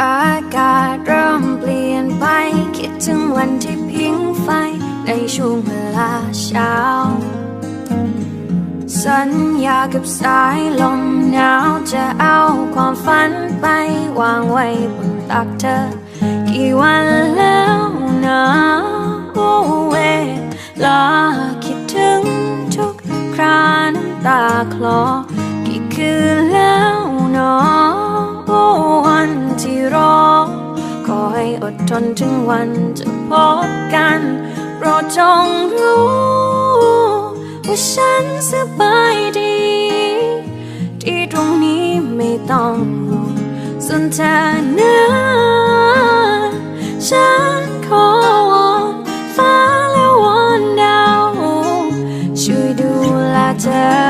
อากาศเริ่มเปลี่ยนไป คิดถึงวันที่พิงไฟ ในช่วงเวลาเช้า สัญญากับสายลมหนาวจะเอาความฝันไป วางไว้บนตักเธอ กี่วันแล้วนะโอ้เวลาคิดถึงทุกคราน้ำตาคลอ กี่คืนแล้ว ดทนถึงวันจะพบกันโปรดจงรู้ ว่าฉันสบายดี ที่ตรงนี้ไม่ต้องห่วงส่วนเธอนะฉันขอวอนฟ้าและวอนดาวช่วยดูแลเธอ